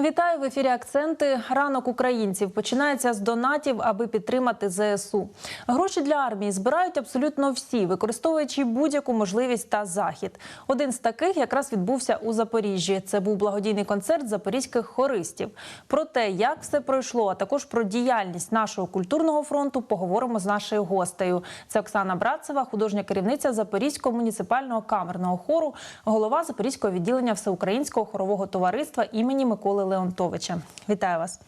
Вітаю в ефірі Акценти. Ранок українців починається з донатів, аби підтримати ЗСУ. Гроші для армії збирають абсолютно всі, використовуючи будь-яку можливість та захід. Один з таких якраз відбувся у Запоріжжі. Це був благодійний концерт запорізьких хористів. Про те, як все пройшло, а також про діяльність нашого культурного фронту, поговоримо з нашою гостею. Це Оксана Братцева, художня керівниця Запорізького муніципального камерного хору, голова Запорізького відділення Всеукраїнського хорового товариства імені Миколи Леонтовича. Вітаю вас.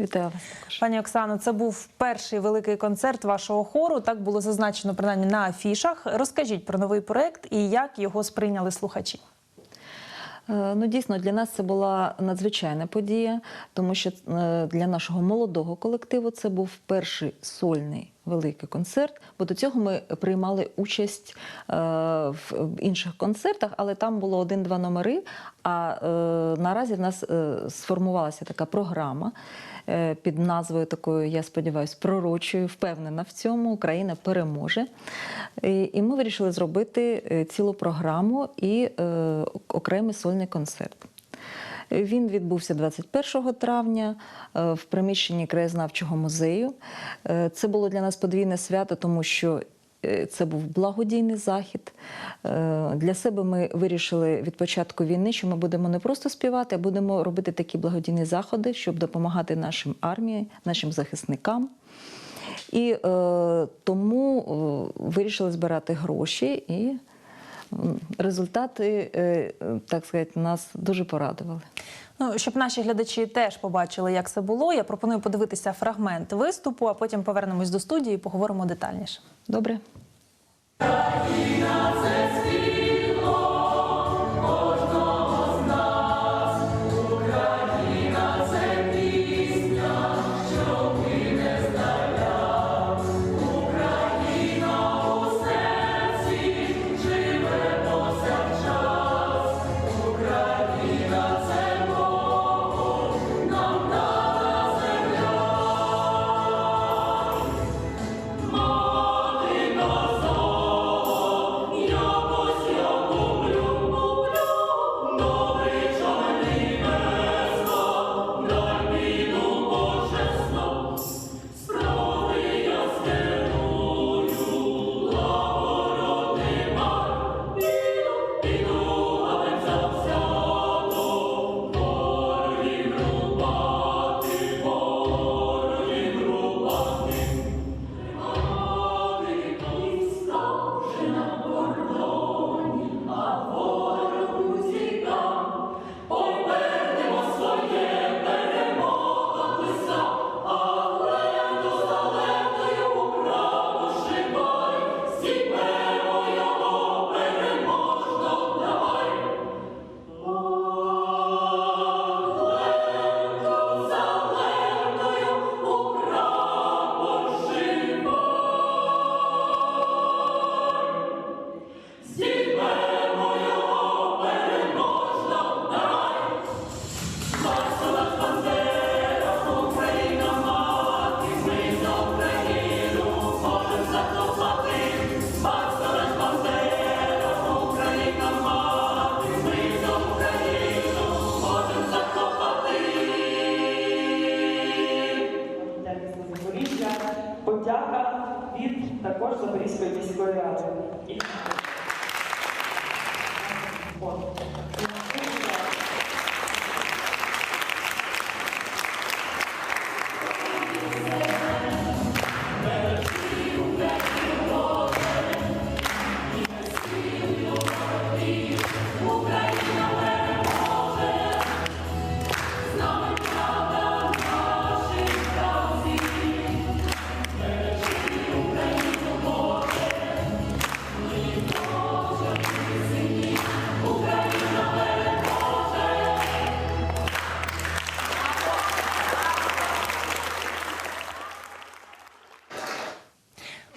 Вітаю вас також. Пані Оксано, це був перший великий концерт вашого хору. Так було зазначено принаймні на афішах. Розкажіть про новий проект і як його сприйняли слухачі. Е, Ну, дійсно, для нас це була надзвичайна подія, тому що е, для нашого молодого колективу це був перший сольний великий концерт. Бо до цього ми приймали участь е, в інших концертах, але там було один-два номери. А наразі в нас сформувалася така програма під назвою такою, я сподіваюся, пророчою, впевнена в цьому. Україна переможе. І, ми вирішили зробити е, цілу програму і е, окремий сольний концерт. Він відбувся 21 травня е, в приміщенні краєзнавчого музею. Е, Це було для нас подвійне свято, тому що е, це був благодійний захід. Е, Для себе ми вирішили від початку війни, що ми будемо не просто співати, а будемо робити такі благодійні заходи, щоб допомагати нашим армії, нашим захисникам. І е, тому е, вирішили збирати гроші, і результати, е, так сказати, нас дуже порадували. Ну, щоб наші глядачі теж побачили, як це було. Я пропоную подивитися фрагмент виступу, а потім повернемось до студії і поговоримо детальніше. Добре?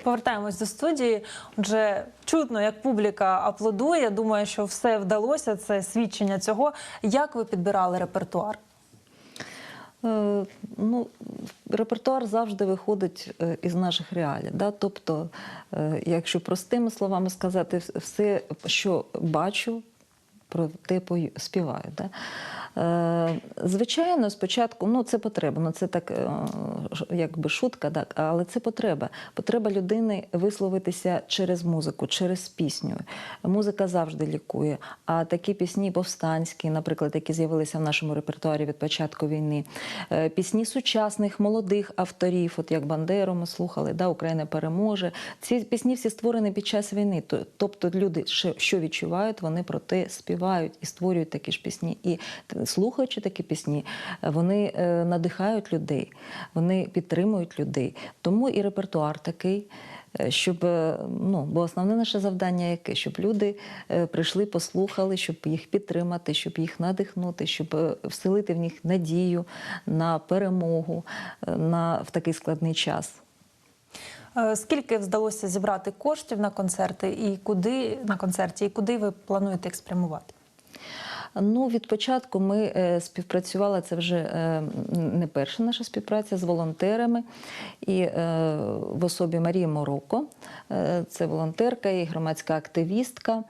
Повертаємось до студії. Отже, чутно, як публіка аплодує. Думаю, що все вдалося. Це свідчення цього. Як ви підбирали репертуар? Е, Ну, репертуар завжди виходить е, із наших реалій. Да? Тобто, е, якщо простими словами сказати, все, що бачу, про те співаю. Да? Е, Звичайно, спочатку ну це потреба. Ну це так е, якби шутка, так, але це потреба. Потреба людини висловитися через музику, через пісню. Музика завжди лікує. А такі пісні повстанські, наприклад, які з'явилися в нашому репертуарі від початку війни, е, пісні сучасних молодих авторів, от як Бандеру ми слухали, да, Україна переможе. Ці пісні всі створені під час війни. Тобто люди, що- відчувають, вони про те співають і створюють такі ж пісні. І слухаючи такі пісні, вони е, надихають людей, вони підтримують людей. Тому і репертуар такий. е, Щоб е, ну, бо основне наше завдання яке? Щоб люди прийшли, послухали, щоб їх підтримати, щоб їх надихнути, щоб вселити в них надію на перемогу на в такий складний час. Скільки вдалося зібрати коштів на концерти і куди на концерті, і куди ви плануєте їх спрямувати? Ну, від початку ми е, співпрацювали, це вже е, не перша наша співпраця з волонтерами. І е, в особі Марії Мороко, це волонтерка і громадська активістка.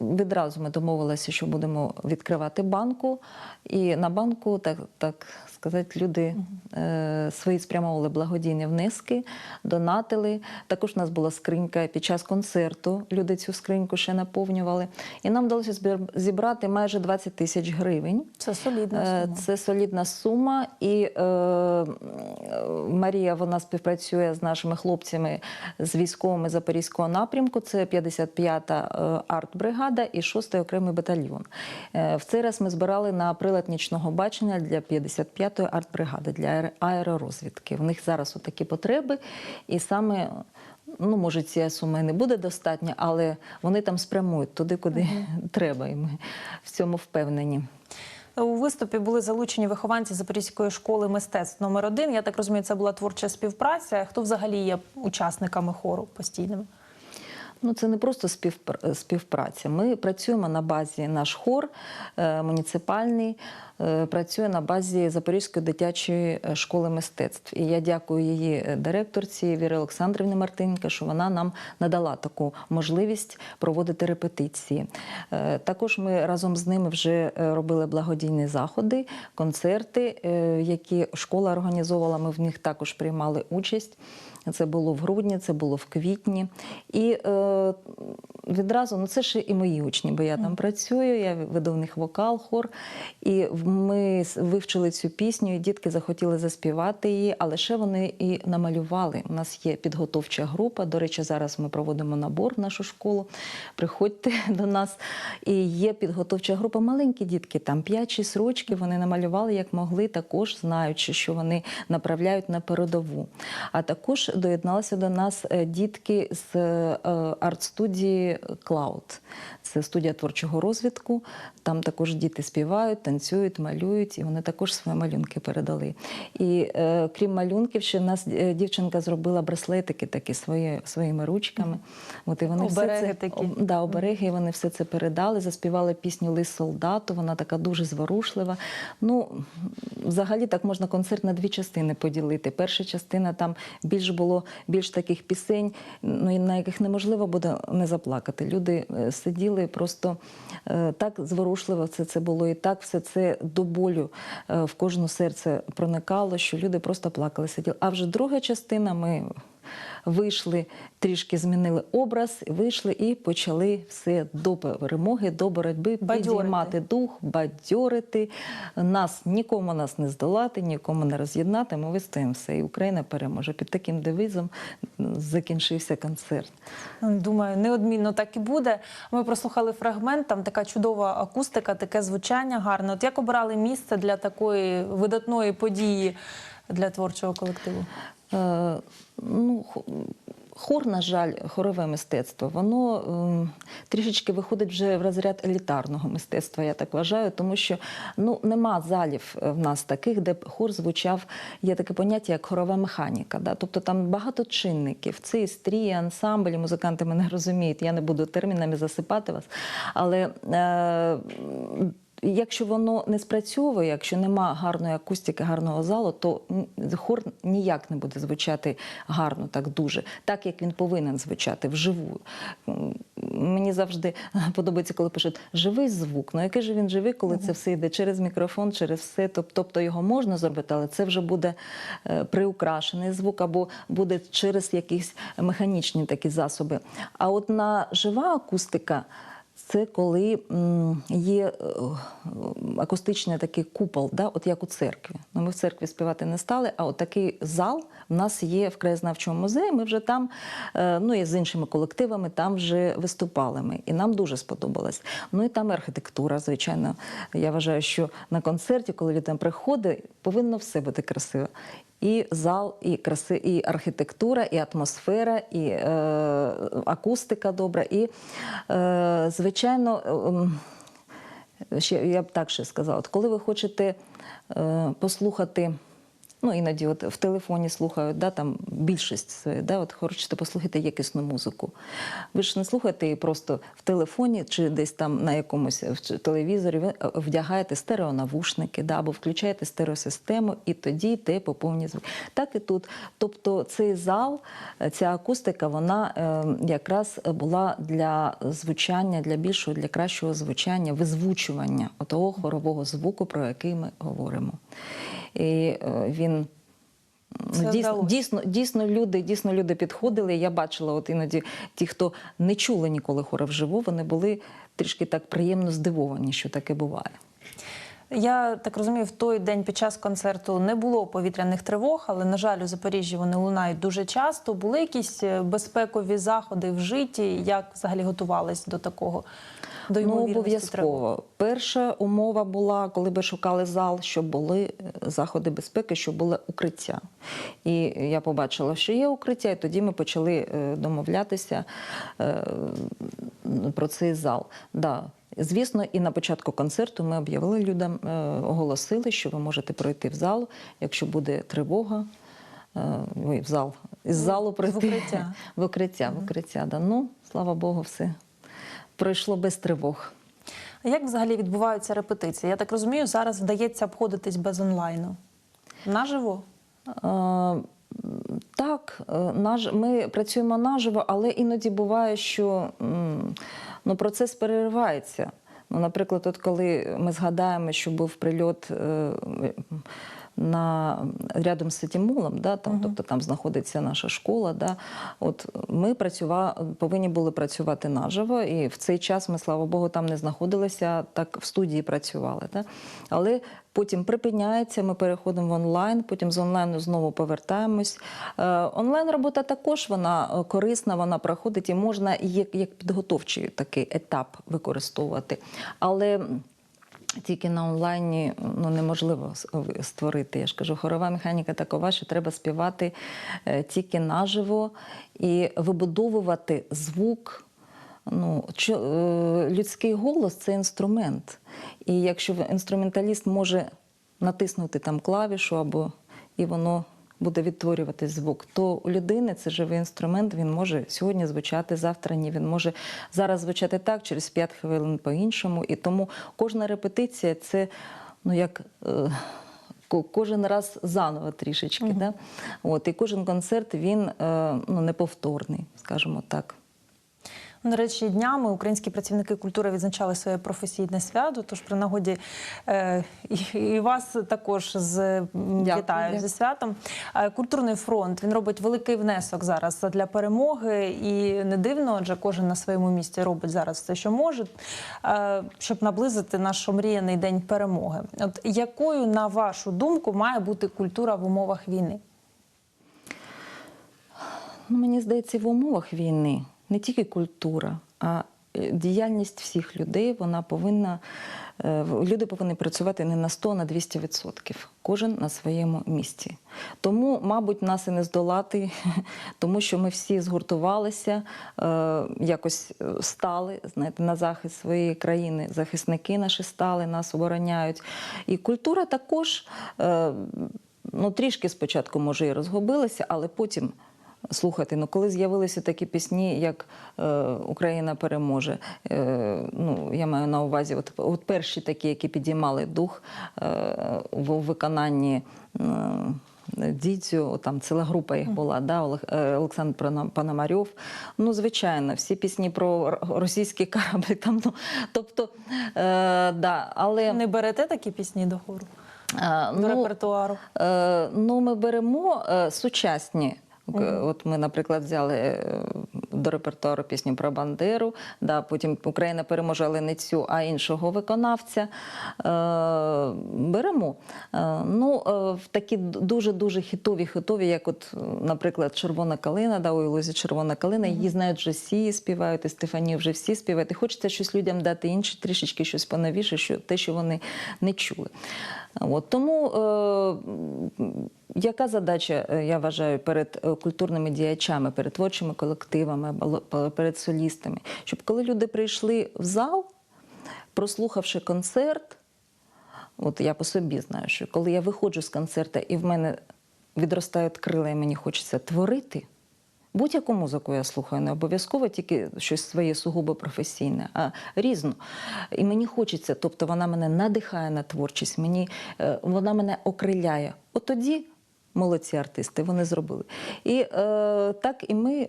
Відразу ми домовилися, що будемо відкривати банку, і на банку, так, так сказати, люди е, свої спрямовували благодійні внески, донатили. Також у нас була скринька під час концерту. Люди цю скриньку ще наповнювали. І нам вдалося зібрати майже 20 тисяч гривень. Це солідна Е, сума. Це солідна сума, і е, Марія вона співпрацює з нашими хлопцями з військовими Запорізького напрямку. Це 55-та е, артбригада і 6-й окремий батальйон. Е, В цей раз ми збирали на прилад нічного бачення для 55-ї артбригади для аеророзвідки. В них зараз такі потреби, і саме. Ну, може, цієї суми не буде достатньо, але вони там спрямують туди, куди треба, і ми в цьому впевнені. У виступі були залучені вихованці Запорізької школи мистецтв номер 1 Я так розумію, це була творча співпраця. Хто взагалі є учасниками хору постійними? Ну, це не просто співпра- співпраця. Ми працюємо на базі наш хор е, муніципальний, е, працює на базі Запорізької дитячої е, школи мистецтв. І я дякую її е, директорці Вірі Олександрівні Мартинка, що вона нам надала таку можливість проводити репетиції. Е, Також ми разом з ними вже е, робили благодійні заходи, концерти, е, які школа організовувала. Ми в них також приймали участь. Це було в грудні, це було в квітні. І е, відразу, ну це ж і мої учні, бо я там працюю, я веду в них вокал, хор. І ми вивчили цю пісню, і дітки захотіли заспівати її, але ще вони і намалювали. У нас є підготовча група. До речі, зараз ми проводимо набор в нашу школу. Приходьте до нас. І є підготовча група. Маленькі дітки, там 5-6 років, вони намалювали як могли, також знаючи, що вони направляють на передову. А також доєдналися до нас е, дітки з е, арт-студії Клауд. Це студія творчого розвитку. Там також діти співають, танцюють, малюють, і вони також свої малюнки передали. І е, крім малюнків, ще нас е, дівчинка зробила браслетики такі свої, своїми ручками. От і вони Обереги все це, такі. об- Да, обереги, і вони все це передали, заспівали пісню Лист солдату. Вона така дуже зворушлива. Ну, взагалі так можна концерт на дві частини поділити. Перша частина там більш було більш таких пісень, ну на яких неможливо буде не заплакати. Люди е, сиділи просто е, так зворушливо все це було, і так все це до болю е, в кожне серце проникало, що люди просто плакали, сиділи. А вже друга частина ми вийшли, трішки змінили образ, вийшли і почали все до перемоги, до боротьби, Бадьорити. підіймати дух, бадьорити. Нас нікому нас не здолати, нікому не роз'єднати. Ми вистоїмо все. І Україна переможе. Під таким девизом закінчився концерт. Думаю, неодмінно так і буде. Ми прослухали фрагмент, там така чудова акустика, таке звучання гарне. От як обирали місце для такої видатної події для творчого колективу? Е, ну, хор, на жаль, хорове мистецтво, воно ем, трішечки виходить вже в розряд елітарного мистецтва, я так вважаю, тому що ну, нема залів е, в нас таких, де б хор звучав, є таке поняття, як хорова механіка. Да? Тобто там багато чинників. Це і стрій, і ансамбль, і музиканти мене розуміють, я не буду термінами засипати вас. Але е, якщо воно не спрацьовує, якщо нема гарної акустики, гарного залу, то хор ніяк не буде звучати гарно, так дуже, так як він повинен звучати вживу. Мені завжди подобається, коли пишуть живий звук. Ну який же він живий, коли це все йде через мікрофон, через все. Тобто його можна зробити, але це вже буде е, приукрашений звук або буде через якісь механічні такі засоби. А от на жива акустика. Це коли є е, акустичний такий купол, да, от як у церкві. Ну, ми в церкві співати не стали, а от такий зал в нас є в краєзнавчому музеї. Ми вже там, е, ну і з іншими колективами, там вже виступали ми. І нам дуже сподобалось. Ну і там архітектура, звичайно. Я вважаю, що на концерті, коли людина приходить, повинно все бути красиво. І зал, і краси, і архітектура, і атмосфера, і е, акустика добра, і, е, звичайно, ем, ще я б так ще сказала, от коли ви хочете е, послухати. Ну, іноді от в телефоні слухають, да, там більшість да, от хочете послухати якісну музику. Ви ж не слухаєте її просто в телефоні чи десь там на якомусь в телевізорі, ви е, вдягаєте стереонавушники, да, або включаєте стереосистему, і тоді йде по повній звук. Так і тут. Тобто цей зал, е, ця акустика, вона е, якраз була для звучання, для більшого, для кращого звучання, визвучування того хорового звуку, про який ми говоримо. І е, він Це дійсно, дійсно, дійсно, люди, дійсно люди підходили. Я бачила, от іноді ті, хто не чули ніколи хора вживу, вони були трішки так приємно здивовані, що таке буває. Я так розумію, в той день під час концерту не було повітряних тривог, але на жаль, у Запоріжжі вони лунають дуже часто. Були якісь е, безпекові заходи вжиті? Як взагалі готувались до такого? До Ну, ймовірності обов'язково. Перша умова була, коли би шукали зал, щоб були е, заходи безпеки, щоб було укриття. І я побачила, що є укриття, і тоді ми почали е, домовлятися е, про цей зал. Да. Звісно, і на початку концерту ми об'явили людям, оголосили, що ви можете пройти в зал, якщо буде тривога. Ой, в зал із залу пройти укриття. в укриття. В укриття да. Ну, слава Богу, все пройшло без тривог. А Як взагалі відбуваються репетиції? Я так розумію, зараз вдається обходитись без онлайну. Наживо? Е, Так, е, наж- ми працюємо наживо, але іноді буває, що ну, процес переривається. Ну, наприклад, от коли ми згадаємо, що був прильот е, на рядом з Ситімолом, да, там, тобто там знаходиться наша школа. Да, от ми працюва, повинні були працювати наживо, і в цей час ми, слава Богу, там не знаходилися, так в студії працювали. Да. Але потім припиняється, ми переходимо в онлайн, потім з онлайну знову повертаємось. Е, онлайн робота також вона е, корисна, вона проходить і можна як, як підготовчий такий етап використовувати. Але тільки на онлайні ну, неможливо створити. Я ж кажу, хорова механіка такова, що треба співати е, тільки наживо і вибудовувати звук. Ну, е, людський голос це інструмент. І якщо інструменталіст може натиснути там клавішу або і воно буде відтворювати звук, то у людини це живий інструмент, він може сьогодні звучати, завтра ні. Він може зараз звучати так, через 5 хвилин по-іншому. І тому кожна репетиція це ну як. е, Кожен раз заново трішечки, да? От, і кожен концерт він е, ну, неповторний, скажімо так. До речі, днями українські працівники культури відзначали своє професійне свято. Тож при нагоді е, і, і вас також з Дякую, вітаю зі святом. Е, Культурний фронт він робить великий внесок зараз для перемоги, і не дивно, адже кожен на своєму місці робить зараз все, що може, е, щоб наблизити наш омріяний день перемоги. От якою, на вашу думку, має бути культура в умовах війни? Ну, мені здається, в умовах війни не тільки культура, а е, діяльність всіх людей вона повинна. е, Люди повинні працювати не на 100, а на 200 відсотків. Кожен на своєму місці. Тому, мабуть, нас і не здолати, тому що ми всі згуртувалися, е, якось стали знаєте, на захист своєї країни. Захисники наші стали, нас обороняють. І культура також. Ну, трішки спочатку, може, і розгубилася, але потім Слухайте, ну коли з'явилися такі пісні, як е, Україна переможе, е, ну я маю на увазі, от, от перші такі, які підіймали дух е, в виконанні. Е, Дідзю, там ціла група їх була, да, Олександр Пономарьов. Ну, звичайно, всі пісні про російські кораблі. Там, ну, тобто, е, да, але Не берете такі пісні до хору, е, до репертуару? Е, ну, ми беремо е, сучасні. Е, От ми, наприклад, взяли е, до репертуару пісню про Бандеру, да, потім Україна переможе, але не цю, а іншого виконавця. Е, беремо. Е, ну, е, в такі дуже-дуже хітові, хітові, як, от, наприклад, Червона калина, да, у Ілозі Червона калина, її знають вже всі співають, і Стефанію вже всі співають. І хочеться щось людям дати інше, трішечки щось поновіше, що, те, що вони не чули. От, тому е, яка задача, е, я вважаю, перед е, культурними діячами, перед творчими колективами, перед солістами, щоб коли люди прийшли в зал, прослухавши концерт, от я по собі знаю, що коли я виходжу з концерту і в мене відростають крила, і мені хочеться творити. Будь-яку музику я слухаю, не обов'язково тільки щось своє сугубо професійне, а різну. І мені хочеться, тобто вона мене надихає на творчість, мені, е, вона мене окриляє. От тоді молодці артисти, вони зробили. І е, так і ми е,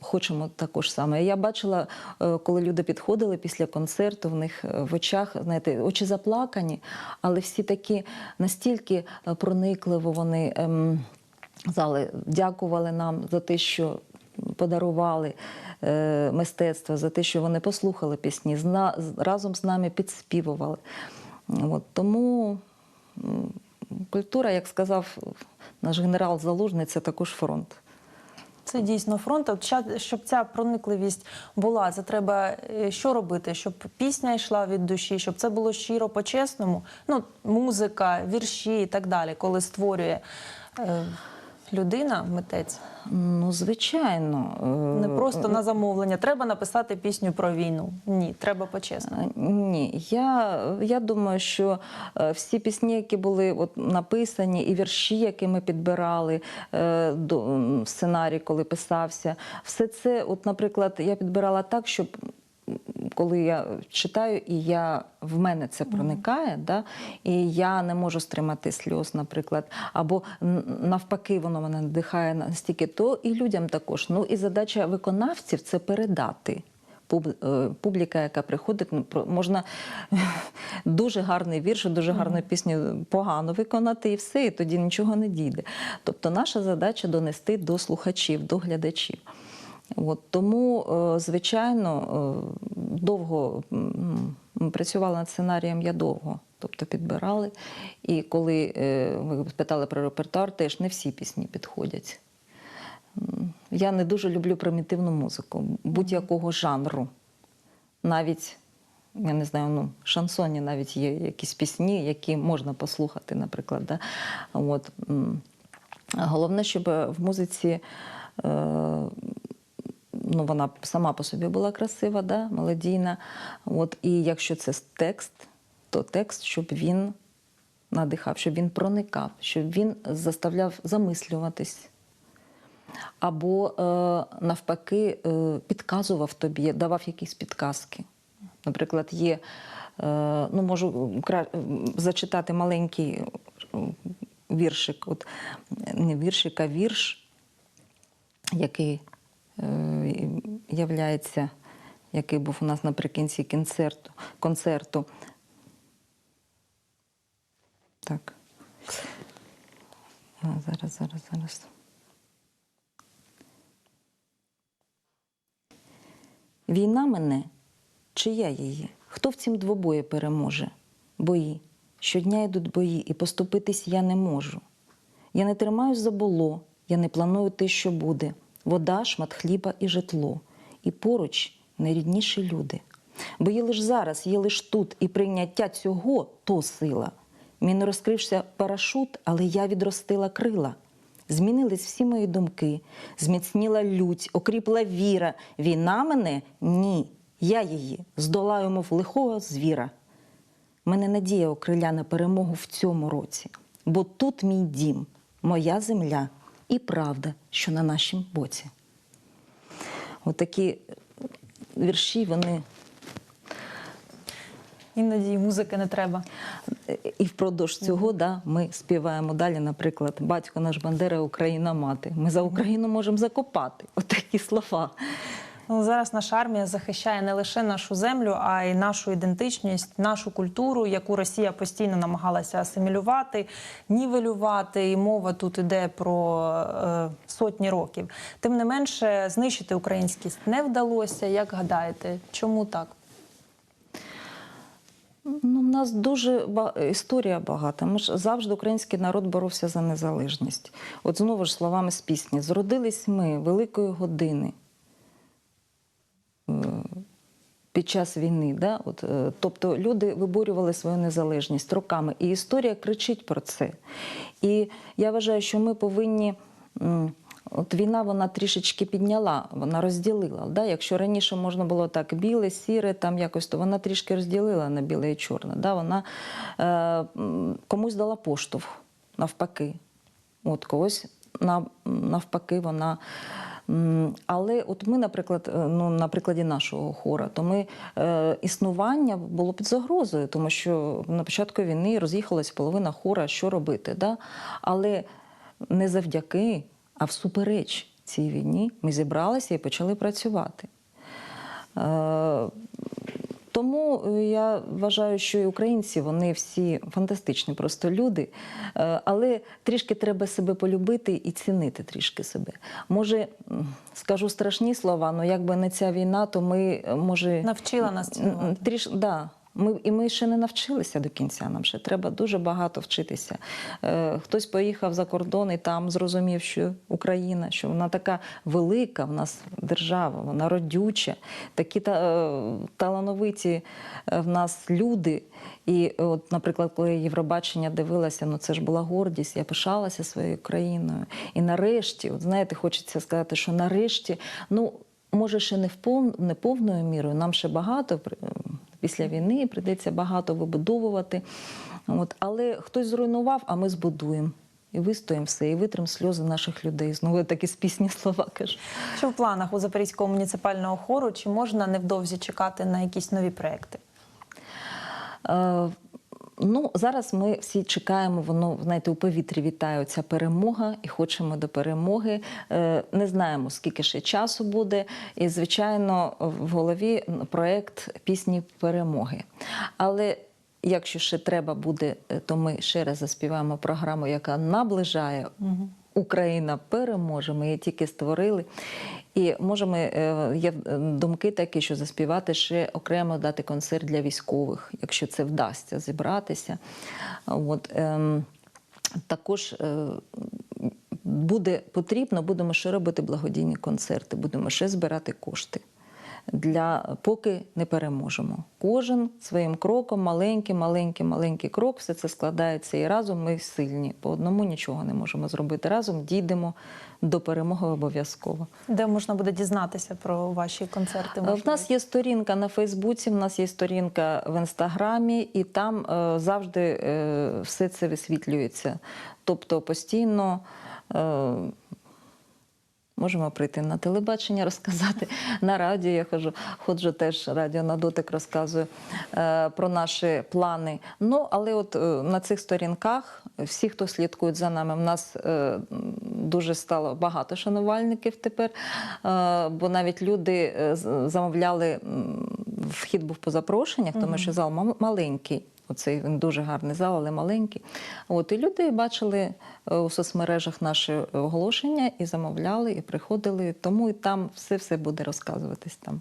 хочемо також саме. Я бачила, е, коли люди підходили після концерту, в них е, в очах, знаєте, очі заплакані, але всі такі настільки е, проникливо вони. Ем, зали дякували нам за те, що подарували е, мистецтво, за те, що вони послухали пісні, зна, разом з нами підспівували. От, тому культура, як сказав наш генерал Залужний, це також фронт. Це дійсно фронт. От щоб ця проникливість була, це треба е, що робити, щоб пісня йшла від душі, щоб це було щиро по-чесному. Ну, музика, вірші і так далі, коли створює е, людина, митець. Ну, звичайно. е, Не просто на замовлення. Треба написати пісню про війну. Ні, треба по-чесному. Е, Ні, я, я думаю, що е, всі пісні, які були от, написані, і вірші, які ми підбирали е, до сценарій, коли писався, все це, от, наприклад, я підбирала так, щоб. Коли я читаю, і я в мене це проникає, да, і я не можу стримати сльоз, наприклад, або навпаки, воно мене надихає настільки, то і людям також. Ну і задача виконавців це передати е, публіка, яка приходить, ну, можна дуже гарний вірш, дуже гарну пісню погано виконати, і все, і тоді нічого не дійде. Тобто наша задача донести до слухачів, до глядачів. От, тому, е, звичайно, е, довго працювала над сценарієм я довго. Тобто підбирали. І коли е, ви питали про репертуар, теж не всі пісні підходять. Я не дуже люблю примітивну музику будь-якого жанру. Навіть, я не знаю, ну, шансоні навіть є якісь пісні, які можна послухати, наприклад. Да? От. Головне, щоб в музиці. Ну, вона сама по собі була красива, да, мелодійна. От, і якщо це текст, то текст, щоб він надихав, щоб він проникав, щоб він заставляв замислюватись. Або е, навпаки е, підказував тобі, давав якісь підказки. Наприклад, є, е, ну можу зачитати маленький е, віршик, от не віршик, а вірш, який являється, який був у нас наприкінці концерту. концерту. Так. А, зараз, зараз, зараз. Війна мене, чи я її? Хто в цім двобої переможе? Бої. Щодня йдуть бої, і поступитись я не можу. Я не тримаюсь за було, я не планую те, що буде. Вода, шмат хліба і житло. І поруч найрідніші люди. Бо є лиш зараз, є лиш тут, і прийняття цього то сила. Мій не розкрився парашут, але я відростила крила. Змінились всі мої думки, зміцніла лють, окріпла віра. Війна мене ні. Я її здолаю, мов лихого звіра. Мене надія окриля на перемогу в цьому році, бо тут мій дім, моя земля, і правда, що на нашому боці. От такі вірші, вони Іноді і музики не треба. і впродовж цього да, ми співаємо далі, наприклад, батько наш Бандера, Україна мати. Ми за Україну можемо закопати. От слова. Ну, зараз наша армія захищає не лише нашу землю, а й нашу ідентичність, нашу культуру, яку Росія постійно намагалася асимілювати, нівелювати. І мова тут іде про е, сотні років. Тим не менше, знищити українськість не вдалося. Як гадаєте, чому так? Ну, в нас дуже ба- історія багата. Ми ж завжди український народ боровся за незалежність. От знову ж словами з пісні: зродились ми великої години під час війни. Да? От, е, тобто люди виборювали свою незалежність роками. І історія кричить про це. І я вважаю, що ми повинні. От війна вона трішечки підняла, вона розділила. Да? Якщо раніше можна було так біле, сіре, там якось, то вона трішки розділила на біле і чорне. Да? Вона е, комусь дала поштовх навпаки. От когось нав- навпаки вона. Але от ми, наприклад, е, ну на прикладі нашого хора, то ми е, існування було під загрозою, тому що на початку війни роз'їхалась половина хора, що робити. Да? Але не завдяки, а всупереч цій війні ми зібралися і почали працювати. Е, тому е, я вважаю, що і українці вони всі фантастичні просто люди, Е, але трішки треба себе полюбити і цінити трішки себе. Може, скажу страшні слова, але якби не ця війна, то ми е, може Навчила нас цінувати. Тріш, да. Ми, і ми ще не навчилися до кінця. Нам ще треба дуже багато вчитися. Е, хтось поїхав за кордон і там зрозумів, що Україна, що вона така велика, в нас держава, вона родюча, такі та, е, талановиті е, в нас люди. І от, наприклад, коли Євробачення дивилася, ну це ж була гордість, я пишалася своєю країною. І нарешті, от знаєте, хочеться сказати, що нарешті, ну. Може, ще не в пов... не повною мірою, нам ще багато після війни прийдеться багато вибудовувати. От. Але хтось зруйнував, а ми збудуємо. І вистоїмо все, і витримо сльози наших людей. Знову такі спісні слова кажу. Що в планах у Запорізького муніципального хору? Чи можна невдовзі чекати на якісь нові проекти? Ну, зараз ми всі чекаємо, воно знаєте, у повітрі вітає ця перемога і хочемо до перемоги. Е, Не знаємо, скільки ще часу буде. І, звичайно, в голові проект пісні перемоги. Але якщо ще треба буде, е, то ми ще раз заспіваємо програму, яка наближає Україна переможе. Ми її тільки створили. І можемо, е, є е, думки такі, що заспівати ще окремо дати концерт для військових, якщо це вдасться зібратися. От, ем, також е, буде потрібно, будемо ще робити благодійні концерти, будемо ще збирати кошти. Для поки не переможемо. Кожен своїм кроком, маленький, маленький, маленький крок, все це складається і разом ми сильні. По одному нічого не можемо зробити. Разом дійдемо до перемоги обов'язково. Де можна буде дізнатися про ваші концерти? Е, В нас є сторінка на Фейсбуці, в нас є сторінка в інстаграмі, і там е, завжди е, все це висвітлюється. Тобто постійно. Е, Можемо прийти на телебачення, розказати на радіо. Я ходжу, ходжу теж радіо на дотик розказую е, про наші плани. Ну, але от е, на цих сторінках всі, хто слідкують за нами, в нас е, дуже стало багато шанувальників тепер, е, бо навіть люди е, замовляли, вхід був по запрошеннях, тому що зал мал- маленький. Оцей він дуже гарний зал, але маленький. От і люди бачили е, у соцмережах наші оголошення і замовляли, і приходили. Тому і там все все буде розказуватись там.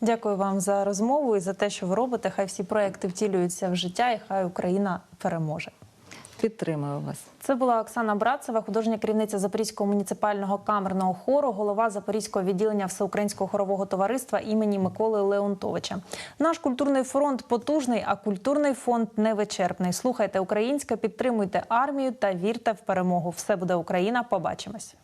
Дякую вам за розмову і за те, що ви робите. Хай всі проекти втілюються в життя, і хай Україна переможе. Підтримую вас. Це була Оксана Братцева, художня керівниця Запорізького муніципального камерного хору, голова Запорізького відділення Всеукраїнського хорового товариства імені Миколи Леонтовича. Наш культурний фронт потужний, а культурний фонд невичерпний. Слухайте українське, підтримуйте армію та вірте в перемогу. Все буде Україна. Побачимось.